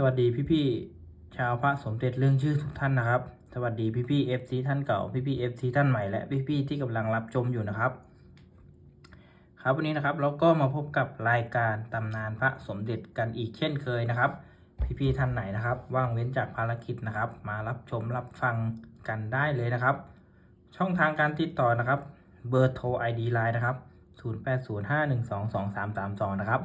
สวัสดีพี่ๆชาวพระสมเด็จเรื่องชื่อทุกท่านนะครับ สวัสดีพี่ๆเอฟซีท่านเก่าพี่ๆเอฟซีท่านใหม่และพี่ๆที่กำลังรับชมอยู่นะครับ ครับวันนี้นะครับเราก็มาพบกับรายการตำนานพระสมเด็จกันอีกเช่นเคยนะครับ พี่ๆท่านไหนนะครับ ว่างเว้นจากภารกิจนะครับ มารับชมรับฟังกันได้เลยนะครับ ช่องทางการติดต่อนะครับเบอร์โทร ID Line นะครับ 0805122332 นะครับ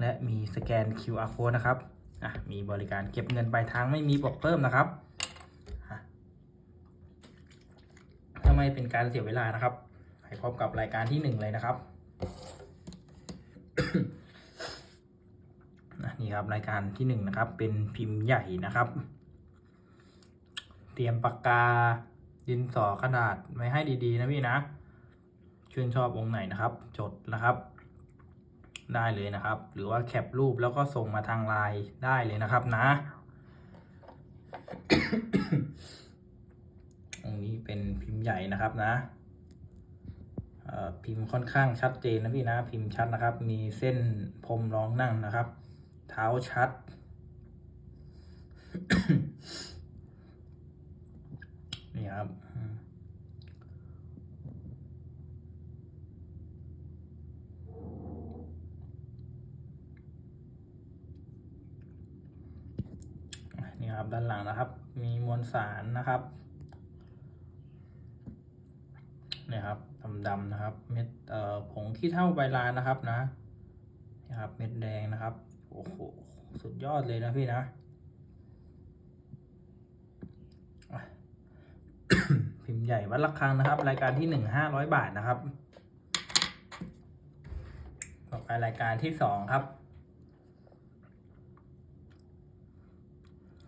และมีสแกน QR code นะครับ อะมีบริการเก็บเงินปลายทางไม่มีบวกเพิ่มนะครับถ้าไม่เป็นการเสียเวลานะครับไปพบกับรายการที่หนึ่งเลยนะครับนี่ครับรายการที่หนึ่งนะครับ เป็นพิมพ์ใหญ่นะครับ เตรียมปากกาดินสอขนาดไว้ให้ดีๆนะพี่นะชื่นชอบองค์ไหนนะครับ จดนะครับ ได้เลยนะครับ หรือว่าแคปรูปแล้วก็ส่งมาทางไลน์ได้เลยนะครับนะองนี้เป็นพิมพ์ใหญ่นะครับนะพิมพ์ค่อนข้างชัดเจนนะพี่นะพิมพ์ชัดนะครับ มีเส้นพรมรองนั่งนะครับ เท้าชัด นี่ครับ ครับด้านหลังนะครับ มีมวลสารนะครับเนี่ยครับดำๆนะครับ เม็ดเอ่อผงขี้เท่าใบลานนะครับนะนี่ครับ เม็ดแดงนะครับโอ้โหสุดยอดเลยนะพี่นะพิมพ์ใหญ่วัดระฆังนะครับ รายการที่หนึ่งห้าร้อยบาทนะครับ ต่อไปรายการที่สองครับ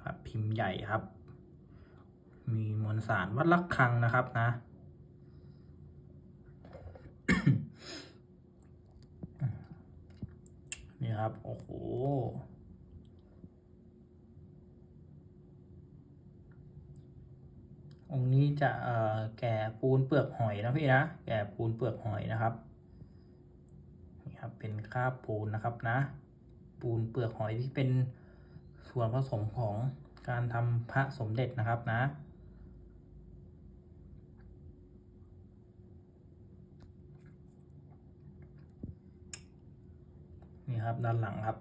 ครับพิมพ์ใหญ่ครับ มีมวลสารวัดระฆังนะครับนะ นี่ครับ โอ้โหองค์นี้จะแก่ปูนเปลือกหอยนะพี่นะ แก่ปูนเปลือกหอยนะครับนี่ครับ เป็นคราบปูนนะครับนะ ปูนเปลือกหอยที่เป็นส่วนผสมของ การทำพระสมเด็จนะครับนะ นี่ครับด้านหลังครับ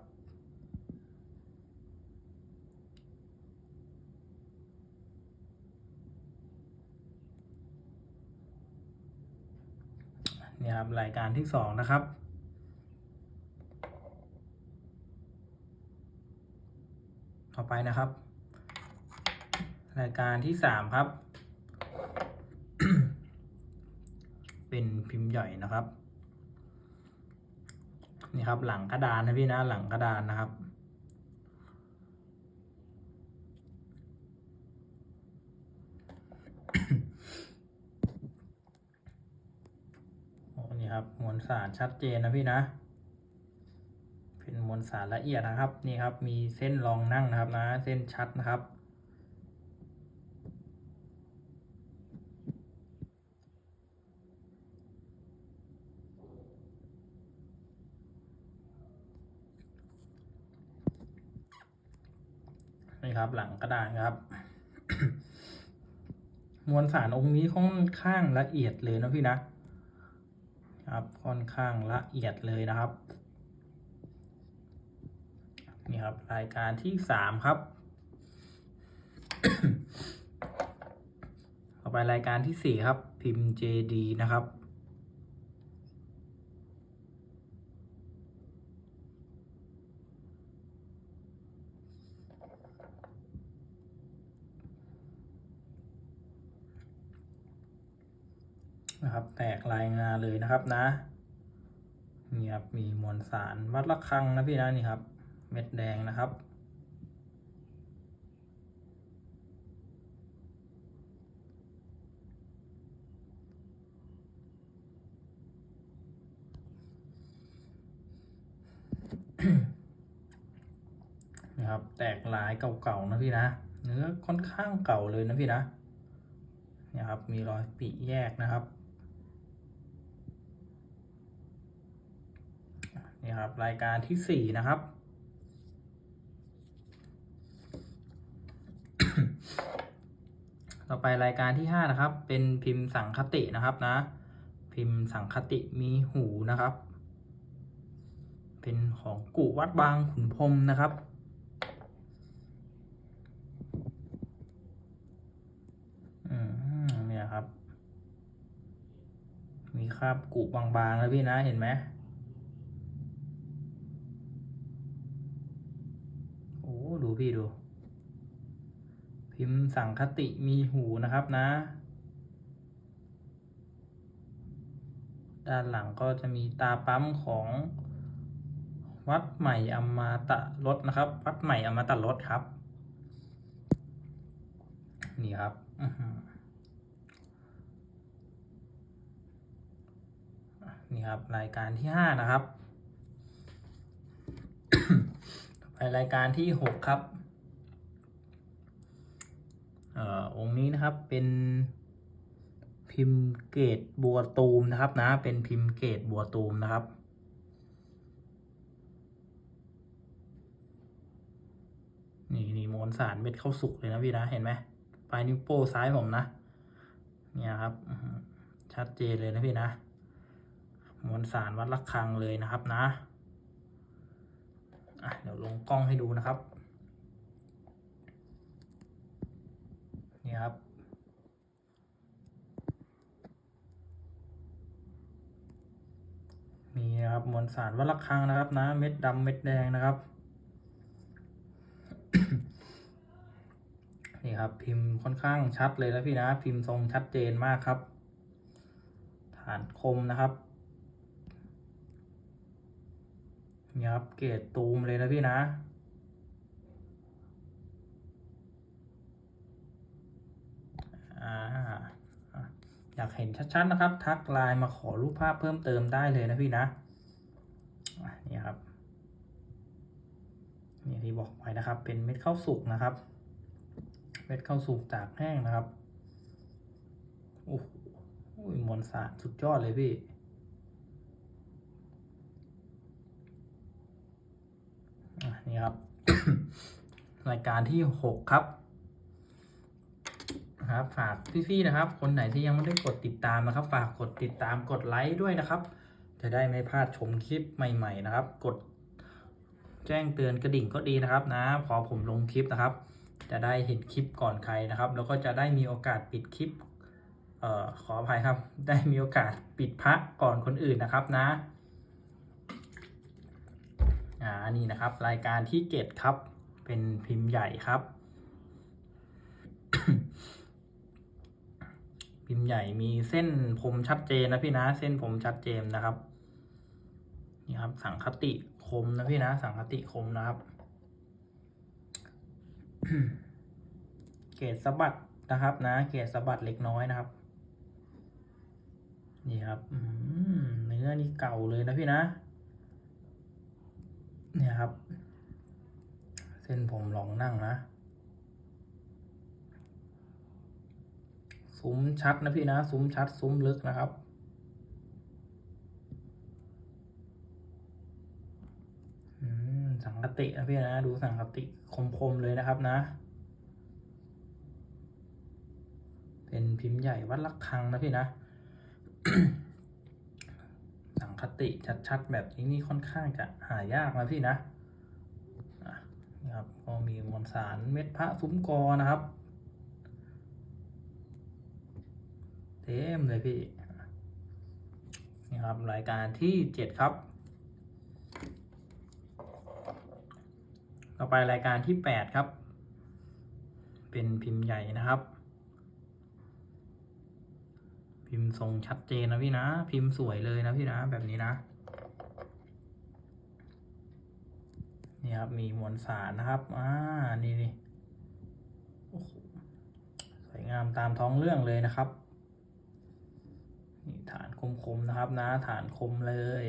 นี่ครับรายการที่สองนะครับ ต่อไปนะครับ รายการที่สามครับ เป็นพิมพ์ใหญ่นะครับ นี่ครับหลังกระดานนะพี่นะหลังกระดานนะครับโอ้นี่ครับมวลสารชัดเจนนะพี่นะ เป็นมวลสารละเอียดนะครับ นี่ครับ มีเส้นรองนั่งนะครับนะ เส้นชัดนะครับ นี่ ครับ หลังกระดานครับ มวลสารองค์นี้ค่อนข้างละเอียดเลยนะพี่นะครับค่อนข้างละเอียดเลยนะครับนี่ครับ รายการที่สามครับ ต่อไปรายการที่สี่ครับ พิมพ์ JD นะครับ นะครับ แตกลายงาเลยนะครับนะนี่ครับมีมวลสารวัดระฆังนะพี่นะนี่ครับ เม็ดแดงนะครับนะครับแตกลายเก่าๆนะพี่นะ เนื้อค่อนข้างเก่าเลยนะพี่นะเนี่ยครับมีรอยปีแยกนะครับ นี่ครับ รายการที่สี่นะครับ ต่อไปรายการที่ห้านะครับ เป็นพิมพ์สังคตินะครับนะ พิมพ์สังคติมีหูนะครับ เป็นของกุวัดบางขุนพรมนะครับอืมีคราบกุบางๆแล้วพี่นะเห็นไหม พี่ดู พิมพ์สังคติมีหูนะครับนะ ด้านหลังก็จะมีตาปั๊มของวัดใหม่อมาตะรถนะครับ วัดใหม่อมาตะรถครับ นี่ครับนี่ครับรายการที่ห้านะครับ ต่อไป รายการที่หกครับเอ่อองค์นี้นะครับเป็นพิมพ์เกตบัวตูมนะครับนะ เป็นพิมพ์เกตบัวตูมนะครับ นี่นี่มวลสารเม็ดเข้าสุกเลยนะพี่นะเห็นไหมปลายนิ้วโป้ซ้ายผมนะ เนี่ยครับ ชัดเจนเลยนะพี่นะมวลสารวัดระฆังเลยนะครับนะ เดี๋ยวลงกล้องให้ดูนะครับ นี่ครับ มีนะครับมวลสารวัดระฆังนะครับนะเม็ดดำเม็ดแดงนะครับ นี่ครับพิมพ์ค่อนข้างชัดเลยนะพี่นะ พิมพ์ทรงชัดเจนมากครับ ฐานคมนะครับ นี่ครับเกรดตูมเลยนะพี่นะอยากเห็นชัดๆนะครับ ทักไลน์มาขอรูปภาพเพิ่มเติมได้เลยนะพี่นะนี่ครับนี่ที่บอกไว้นะครับ เป็นเม็ดข้าวสุกนะครับ เม็ดข้าวสุกตากแห้งนะครับโอ้โหมวลสารสุดยอดเลยพี่ อะ นี่ครับ รายการที่หกครับครับฝากพี่ๆนะครับ คนไหนที่ยังไม่ได้กดติดตามนะครับ ฝากกดติดตามกดไลค์ด้วยนะครับ จะได้ไม่พลาดชมคลิปใหม่ๆนะครับ กด แจ้งเตือนกระดิ่งก็ดีนะครับ นะพอผมลงคลิปนะครับ จะได้เห็นคลิปก่อนใครนะครับ แล้วก็จะได้มีโอกาสปิดคลิปเอ่อขออภัยครับ ได้มีโอกาสปิดพระก่อนคนอื่นนะครับนะ อ่านี่นะครับ รายการที่เจ็ดครับ เป็นพิมพ์ใหญ่ครับ พิมพ์ใหญ่มีเส้นผมชัดเจนนะพี่นะ เส้นผมชัดเจนนะครับ นี่ครับ สังคติคมนะพี่นะ สังคติคมนะครับ เกรดสะบัดนะครับนะ เกรดสะบัดเล็กน้อยนะครับ นี่ครับเนื้อนี่เก่าเลยนะพี่นะ เนี่ยครับ เส้นผมลองนั่งนะซุ้มชัดนะพี่นะซุ้มชัดซุ้มลึกนะครับ สังกตินะพี่นะดูสังกติคมๆเลยนะครับนะ เป็นพิมพ์ใหญ่วัดระฆังนะพี่นะ คติชัดๆ แบบนี้นี่ค่อนข้างจะหายากนะพี่นะอะนี่ครับก็มีมวลสารเม็ดพระซุ้มกอนะครับเต็มเลยพี่นี่ครับรายการที่เจ็ดครับ ต่อไปรายการที่แปดครับ เป็นพิมพ์ใหญ่นะครับ พิมพ์ทรงชัดเจนนะพี่นะ พิมพ์สวยเลยนะพี่นะ แบบนี้นะ นี่ครับ มีมวลสารนะครับ อ่า นี่นี่โอ้โหสวยงามตามท้องเรื่องเลยนะครับ นี่ฐานคมๆนะครับนะ ฐานคมเลย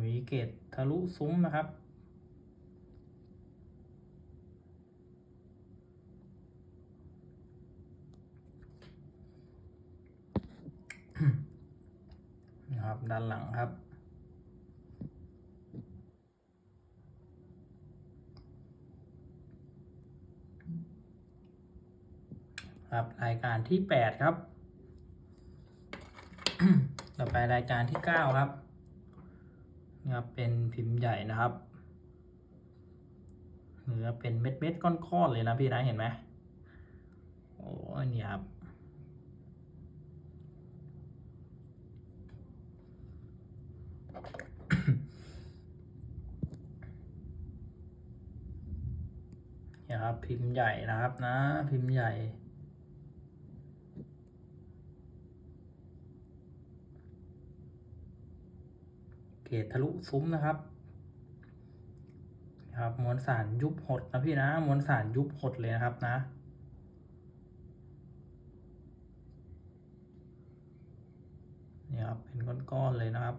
วิเกตทะลุซุ้มนะครับ ด้านหลังครับ ครับรายการที่ 8 ครับ ต่อไปรายการที่ 9 ครับนี่ครับเป็นพิมพ์ใหญ่นะครับเนื้อเป็นเม็ดเม็ดก้อนๆเลยนะพี่นะเห็นไหมโอ้นี่ครับ พิมพ์ใหญ่นะครับนะ พิมพ์ใหญ่ เกรดทะลุซุ้มนะครับครับมวลสารยุบหดนะพี่นะมวลสารยุบหดเลยนะครับนะนี่ครับเป็นก้อนๆเลยนะครับ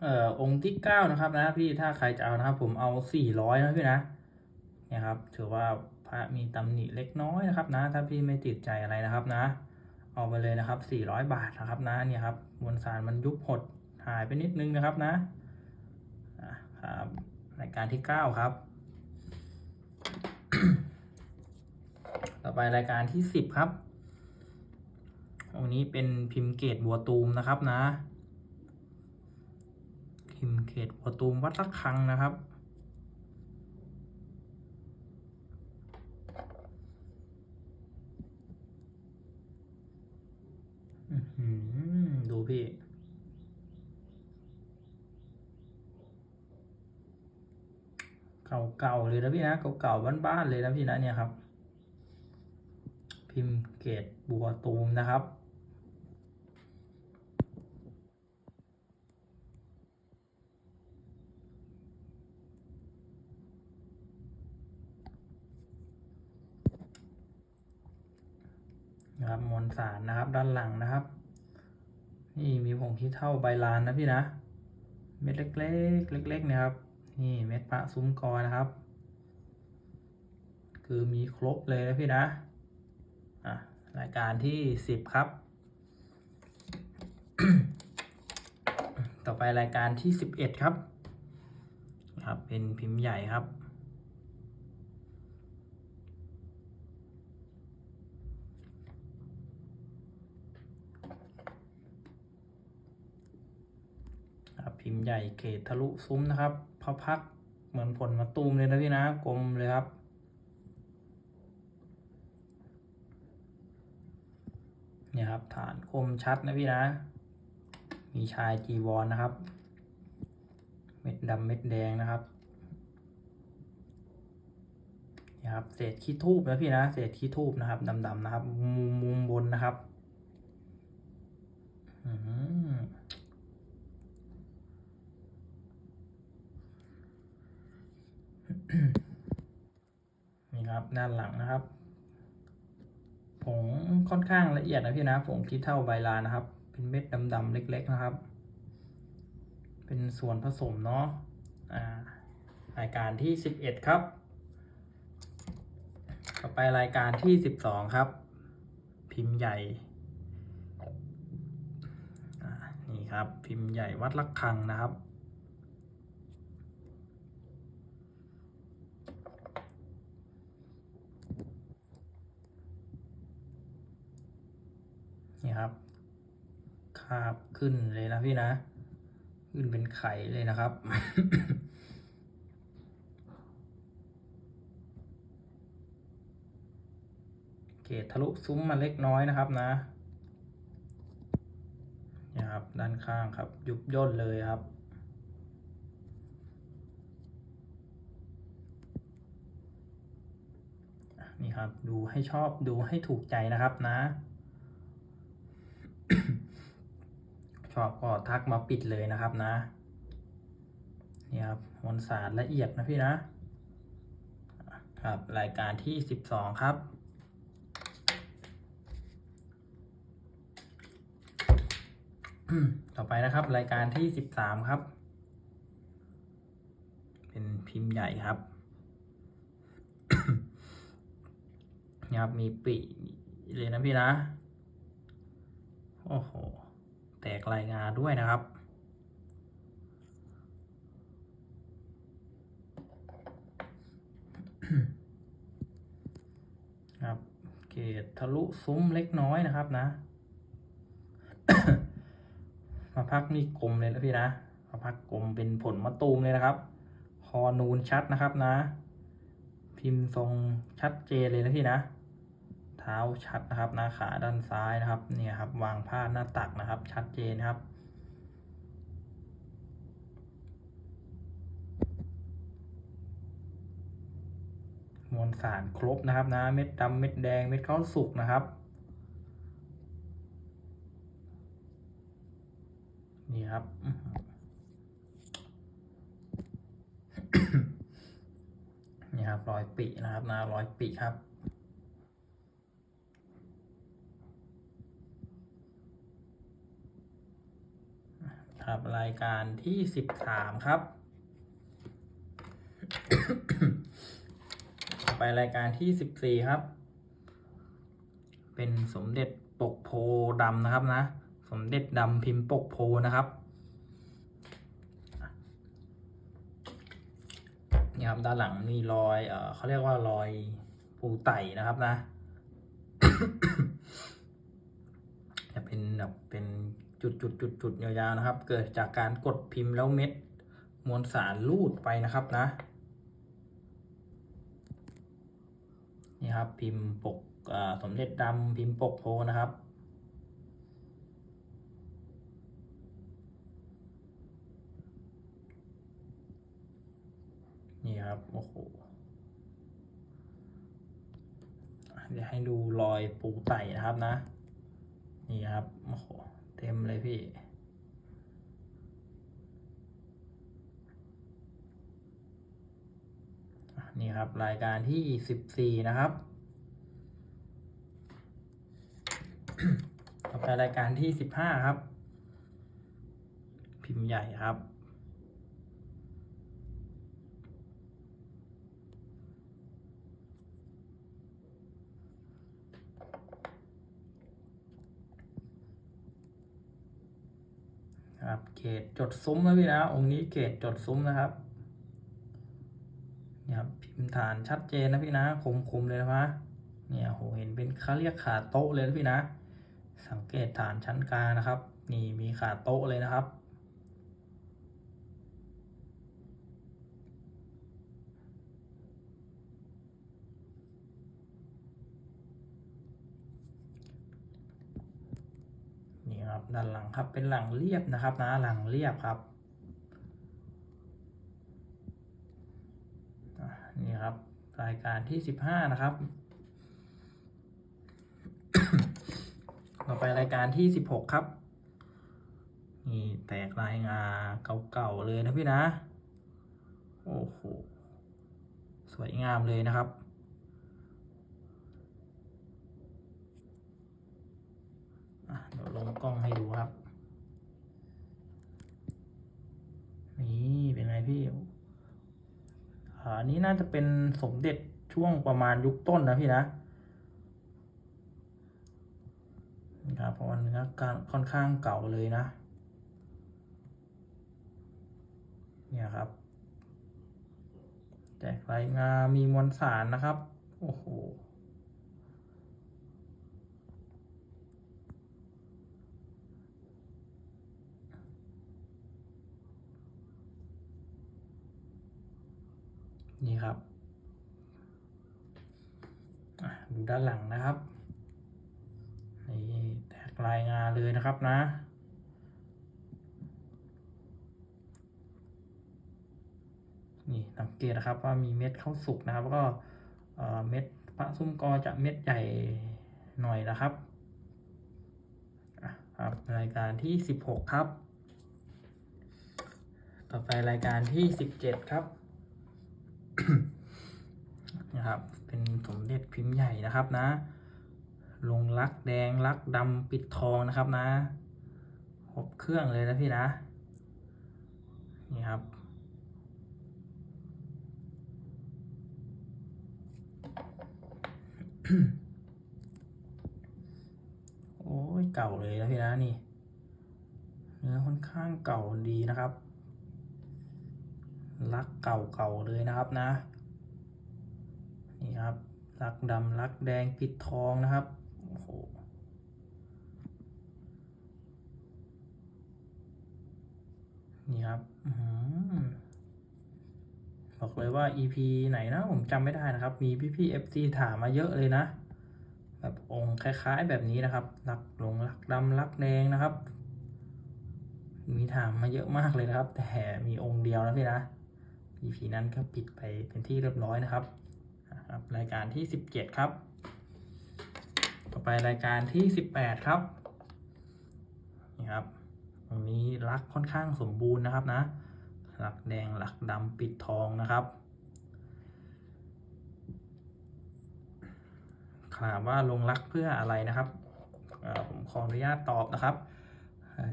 เอ่อองค์ที่เก้านะครับนะพี่ถ้าใครจะเอานะครับ ผมเอาสี่ร้อยนะพี่นะเนี่ยครับถือว่าพระมีตำหนิเล็กน้อยนะครับ นะ ถ้าพี่ไม่ติดใจอะไรนะครับนะ เอาไปเลยนะครับสี่ร้อยบาทนะครับนะเนี่ยครับมวลสารมันยุบหดหายไปนิดนึงนะครับนะอะครับรายการที่เก้าครับ ต่อไปรายการที่สิบครับองนี้เป็นพิมพ์เกตบัวตูมนะครับนะ พิมพ์เขตบัวตูมวัดระฆังนะครับอือหือดูพี่ เก่าๆเลยนะพี่นะ เก่าๆบ้านๆเลยนะพี่นะเนี่ยครับ พิมพ์เกตบัวตูมนะครับ นะครับมวลสารนะครับด้านหลังนะครับ นี่มีผงขี้เท่าใบลานนะพี่นะ เม็ดเล็กๆ เล็กๆนะครับ นี่เม็ดพระซุ้มกอนะครับ คือมีครบเลยนะพี่นะอะรายการที่สิบครับ ต่อไปรายการที่สิบเอ็ดครับ ครับเป็นพิมพ์ใหญ่ครับ ครับ พิมพ์ใหญ่เกรดทะลุซุ้มนะครับพระพักเหมือนผลมะตูมเลยนะพี่นะกลมเลยครับ เนี่ยครับฐานคมชัดนะพี่นะ มีชายจีวรนนะครับ เม็ดดำเม็ดแดงนะครับเนี่ยครับเศษขี้ทูบนะพี่นะเศษขี้ทูบนะครับดำๆนะครับ มุมมุมบนนะครับ อืม นี่ครับ ด้านหลังนะครับ ผงค่อนข้างละเอียดนะพี่นะผงที่เท่าใบลานนะครับ เป็นเม็ดดำๆเล็ก ๆนะครับ เป็นส่วนผสมเนาะรายการที่สิบเอ็ดครับ ต่อไปรายการที่สิบสองครับ พิมพ์ใหญ่นี่ครับ พิมพ์ใหญ่วัดระฆังนะครับ นี่ครับคาบขึ้นเลยนะพี่นะ ขึ้นเป็นไข่เลยนะครับเกรดทะลุซุ้มมาเล็กน้อยนะครับนะนี่ครับด้านข้างครับ ยุบย่นเลยครับนี่ครับ ดูให้ชอบดูให้ถูกใจนะครับนะ ชอบก็ทักมาปิดเลยนะครับนะ นี่ครับมวลสารละเอียดนะพี่นะ ครับรายการที่สิบสองครับต่อไปนะครับ รายการที่สิบสามครับ เป็นพิมพ์ใหญ่ครับนี่ครับมีปีเลยนะพี่นะ โอ้โห แตกลายงาด้วยนะครับ ครับ เกรดทะลุซุ้มเล็กน้อยนะครับนะ มาพักนี่กลมเลยนะพี่นะ มาพักกลมเป็นผลมะตูมเลยนะครับ คอนูนชัดนะครับนะ พิมพ์ทรงชัดเจนเลยนะพี่นะ เท้าชัดนะครับ หน้าขาด้านซ้ายนะครับเนี่ยครับ วางผ้าหน้าตักนะครับ ชัดเจนครับมวลสารครบนะครับนะเม็ดดำเม็ดแดงเม็ดข้าวสุกนะครับนี่ครับนี่ครับรอยปีนะครับนะรอยปีครับ รับรายการที่สิบสามครับ ไปรายการที่สิบสี่ครับ เป็นสมเด็จปกโพดำนะครับนะ สมเด็จดำพิมพ์ปกโพนะครับนี่ครับด้านหลังมีรอยเออเขาเรียกว่ารอยปูไต่นะครับนะจะเป็นแบบเป็น จุดจุดจุดจุดยาวๆนะครับ เกิดจากการกดพิมพ์แล้วเม็ดมวลสารลูดไปนะครับนะ นี่ครับพิมพ์ปกสมเด็จดำพิมพ์ปกโพนะครับนี่ครับโอ้โหเดี๋ยวให้ดูรอยปูไต่นะครับนะ นี่ครับโอ้โห เต็มเลยพี่ นี่ครับรายการที่สิบสี่นะครับ ต่อไปรายการที่สิบห้าครับ พิมพ์ใหญ่ครับ ครับ เกตจดซุ้มนะพี่นะ องค์นี้เกตจดซุ้มนะครับเนี่ยครับพิมพ์ฐานชัดเจนนะพี่นะ คมคมเลยนะเนี่ยโหเห็นเป็นเขาเรียกขาโต๊ะเลยนะพี่นะ สังเกตฐานชั้นกลางนะครับ นี่มีขาโต๊ะเลยนะครับ ครับด้านหลังครับเป็นหลังเรียบนะครับนะหลังเรียบครับนี่ครับรายการที่สิบห้านะครับต่อไปรายการที่สิบหกครับนี่แตกลายงาเก่าๆเลยนะพี่นะ โอ้โห สวยงามเลยนะครับ อะเดี๋ยวลงกล้องให้ดูครับ นี่เป็นไงพี่ อันนี้น่าจะเป็นสมเด็จช่วงประมาณยุคต้นนะพี่นะนะครับเพราะว่าเนื้อการค่อนข้างเก่าเลยนะ เนี่ยครับแตกลายงามีมวลสารนะครับ โอ้โห นี่ครับดูด้านหลังนะครับนี่แตกลายงาเลยนะครับนะนี่สังเกตนะครับว่ามีเม็ดข้าวสุกนะครับแล้วก็เม็ดพระซุ้มกอจะเม็ดใหญ่หน่อยนะครับอะครับรายการที่สิบหกครับ ต่อไปรายการที่สิบเจ็ดครับ นะครับ เป็นสมเด็จพิมพ์ใหญ่นะครับนะ ลงลักแดงลักดำปิดทองนะครับนะครบเครื่องเลยนะพี่นะ นี่ครับโอ้ยเก่าเลยนะพี่นะนี่เนื้อค่อนข้างเก่าดีนะครับ ลักเก่าๆเลยนะครับนะนี่ครับลักดำลักแดงปิดทองนะครับโอ้โหนี่ครับอบอกเลยว่า EP ไหนนะผมจำไม่ได้นะครับ มีพี่ๆ FC ถามมาเยอะเลยนะ แบบองค์คล้ายๆแบบนี้นะครับลักหลงลักดำลักแดงนะครับ มีถามมาเยอะมากเลยนะครับ แต่มีองค์เดียวนะพี่นะ EP นั้นก็ปิดไปเป็นที่เรียบร้อยนะครับนะครับรายการที่ 17 ครับ ต่อไปรายการที่ 18 ครับนี่ครับตรงนี้ลักค่อนข้างสมบูรณ์นะครับนะหลักแดงหลักดำปิดทองนะครับถามว่าลงรักเพื่ออะไรนะครับผมขออนุญาตตอบนะครับ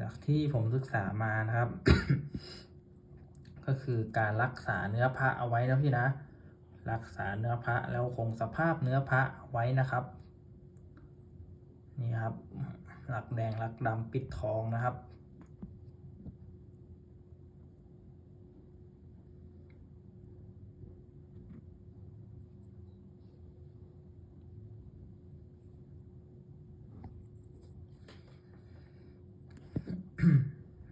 จากที่ผมศึกษามานะครับ ก็คือการรักษาเนื้อพระเอาไว้นะพี่นะ รักษาเนื้อพระแล้วคงสภาพเนื้อพระเอาไว้นะครับ นี่ครับ หลักแดงหลักดำปิดทองนะครับ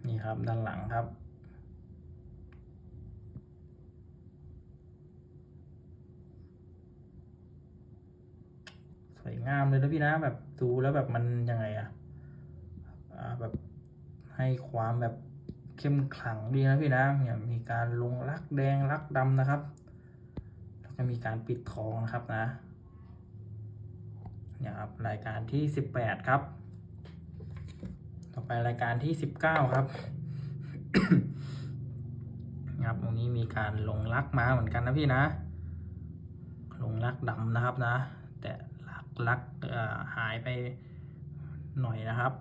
นี่ครับด้านหลังครับ ส วยงามเลยนะพี่นะแบบดูแล้วแบบมันยังไงอะอ่าแบบให้ความแบบเข้มขลังดีนะพี่นะเนี่ยมีการลงลักแดงลักดำนะครับ แล้วก็มีการปิดทองนะครับนะเนี่ยครับรายการที่สิบแปดครับ ต่อไปรายการที่สิบเก้าครับครับตรงนี้มีการลงลักมาเหมือนกันนะพี่นะ ลงลักดำนะครับนะ ลักหายไปหน่อยนะครับ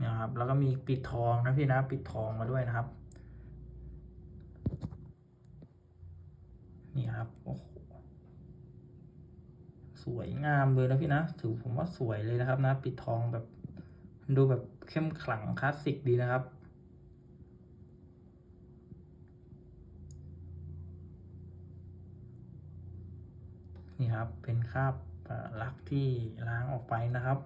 นี่ยครับ แล้วก็มีปิดทองนะพี่นะปิดทองมาด้วยนะครับ นี่ครับโอ้โหสวยงามเลยนะพี่นะถือผมว่าสวยเลยนะครับนะ ปิดทองแบบดูแบบเข้มขลังคลาสสิกดีนะครับ นี่ครับ เป็นคราบลักที่ล้างออกไปนะครับ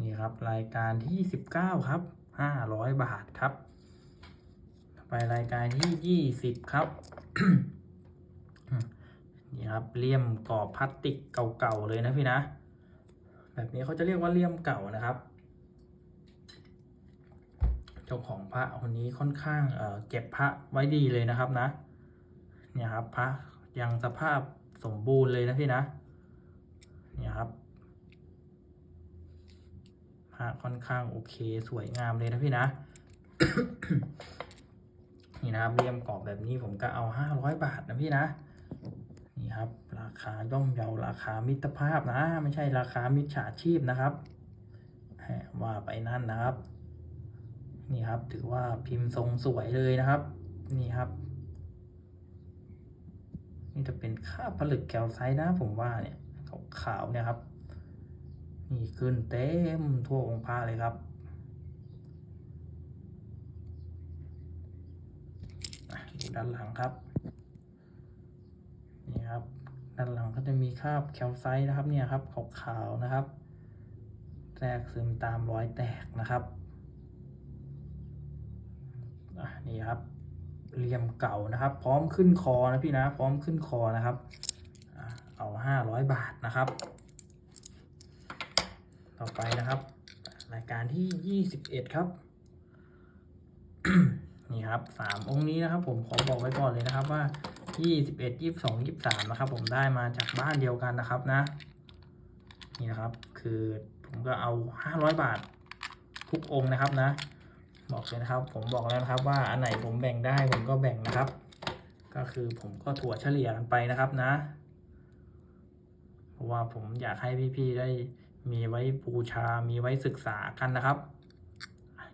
นี่ครับรายการที่สิบเก้าครับห้าร้อยบาทครับไปรายการที่ยี่สิบครับนี่ครับเลี่ยมกรอบพลาสติกเก่าๆเลยนะพี่นะ แบบนี้เขาจะเรียกว่าเลี่ยมเก่านะครับ จ้าของพระคนนี้ค่อนข้างเเก็บพระไว้ดีเลยนะครับนะ เนี่ยครับพระยังสภาพสมบูรณ์เลยนะพี่นะ เนี่ยครับพระค่อนข้างโอเคสวยงามเลยนะพี่นะ นี่นะครับเลี่ยมกรอบแบบนี้ผมก็เอาห้าร้อยบาทนะพี่นะนี่ครับ ราคาย่อมเยาราคามิตรภาพนะ ไม่ใช่ราคามิจฉาชีพนะครับว่าไปนั่นนะครับ นี่ครับ ถือว่าพิมพ์ทรงสวยเลยนะครับ นี่ครับ นี่จะเป็นค่าผลึกแคลไซต์นะผมว่าเนี่ยขาวๆเนี่ยครับ นี่ขึ้นเต็มทั่วองค์พระเลยครับดูด้านหลังครับนี่ครับ ด้านหลังก็จะมีคราบแคลไซต์นะครับเนี่ยครับขาวๆนะครับแทรกซึมตามรอยแตกนะครับ นี่ครับเหลี่ยมเก่านะครับ พร้อมขึ้นคอนะพี่นะ พร้อมขึ้นคอนะครับเอาห้าร้อยบาทนะครับ ต่อไปนะครับรายการที่ยี่สิบเอ็ดครับนี่ครับสามองค์นี้นะครับ ผมขอบอกไว้ก่อนเลยนะครับว่ายี่สิบเอ็ดยี่สิบสองยี่สิบสามนะครับ ผมได้มาจากบ้านเดียวกันนะครับนะ นี่นะครับ คือผมก็เอาห้าร้อยบาททุกองค์นะครับนะ บอกเลยนะครับ ผมบอกแล้วนะครับว่าอันไหนผมแบ่งได้ผมก็แบ่งนะครับ ก็คือผมก็ถั่วเฉลี่ยกันไปนะครับนะ เพราะว่าผมอยากให้พี่ๆได้มีไว้บูชา มีไว้ศึกษากันนะครับ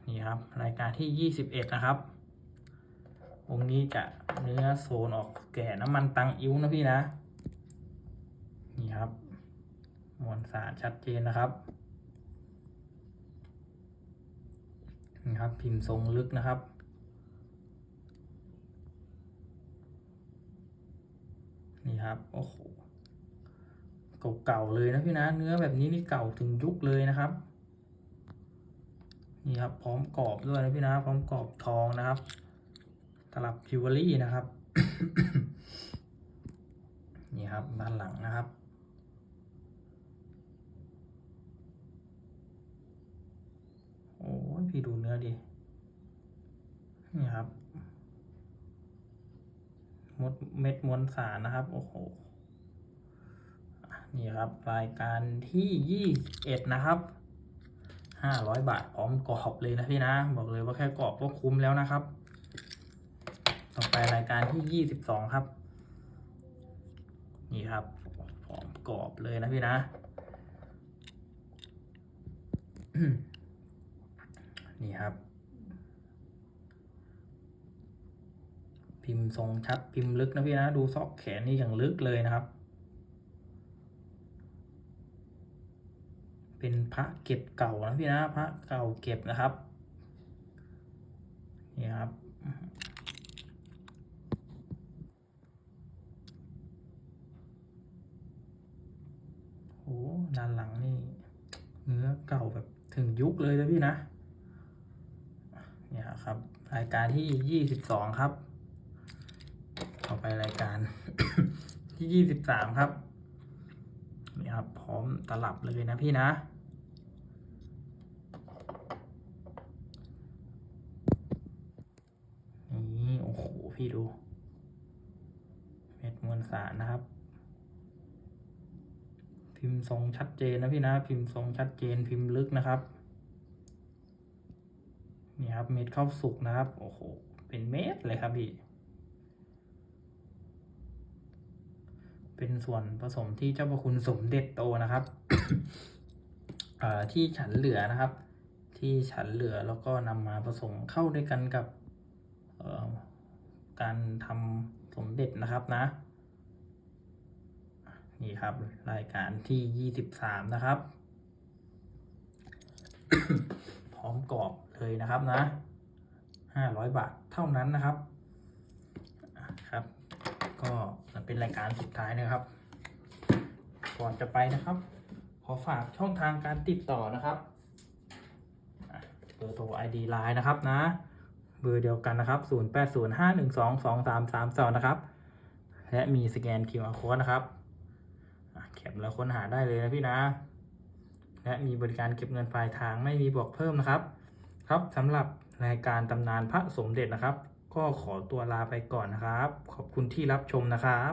นี่ครับ รายการที่ยี่สิบเอ็ดนะครับองค์นี้จะเนื้อโซนออกแก่น้ำมันตังอิ้วนะพี่นะ นี่ครับ มวลสารชัดเจนนะครับ นี่ครับ พิมพ์ทรงลึกนะครับ นี่ครับ โอ้โห เก่าๆเลยนะพี่นะ เนื้อแบบนี้นี่เก่าถึงยุคเลยนะครับ นี่ครับ พร้อมกรอบด้วยนะพี่นะ พร้อมกรอบทองนะครับ ตลับพิวเวอรี่นะครับ นี่ครับ ด้านหลังนะครับ โอ้ย พี่ดูเนื้อดิ นี่ครับ มดเม็ดมวลสารนะครับ โอ้โห นี่ครับ รายการที่ยี่เอ็ดนะครับห้าร้อยบาทพร้อมกรอบเลยนะพี่นะ บอกเลยว่าแค่กรอบก็คุ้มแล้วนะครับ ต่อไปรายการที่ยี่สิบสองครับ นี่ครับพร้อมกรอบเลยนะพี่นะ นี่ครับ พิมพ์ทรงชัดพิมพ์ลึกนะพี่นะ ดูซอกแขนนี่อย่างลึกเลยนะครับ เป็นพระเก็บเก่านะพี่นะพระเก่าเก็บนะครับ นี่ครับโอ้ด้านหลังนี่ เนื้อเก่าแบบถึงยุคเลยนะพี่นะ ครับ รายการที่ยี่สิบสองครับ ต่อไปรายการที่ยี่สิบสามครับนี่ครับ พร้อมตลับเลยนะพี่นะนี่โอ้โหพี่ดู เม็ดมวลสารนะครับ พิมพ์ทรงชัดเจนนะพี่นะ พิมพ์ทรงชัดเจนพิมพ์ลึกนะครับ นี่ครับเม็ดข้าวสุกนะครับ โอ้โห เป็นเม็ดเลยครับพี่ เป็นส่วนผสมที่เจ้าพระคุณสมเด็จโตนะครับที่ฉันเหลือนะครับ ที่ฉันเหลือแล้วก็นำมาผสมเข้าด้วยกันกับการทำสมเด็จนะครับนะ นี่ครับรายการที่ยี่สิบสามนะครับ อมกรอบเลยนะครับนะห้าร้อยบาทเท่านั้นนะครับครับ ก็เป็นรายการสุดท้ายนะครับ ก่อนจะไปนะครับ ขอฝากช่องทางการติดต่อนะครับเบอร์โทร ID Line นะครับนะ เบอร์เดียวกันนะครับ 0805122332 นะครับ และมีสแกน QR Code นะครับ แคปแล้วค้นหาได้เลยนะพี่นะ และมีบริการเก็บเงินปลายทางไม่มีบวกเพิ่มนะครับ ครับสำหรับรายการตำนานพระสมเด็จนะครับ ก็ขอตัวลาไปก่อนนะครับ ขอบคุณที่รับชมนะครับ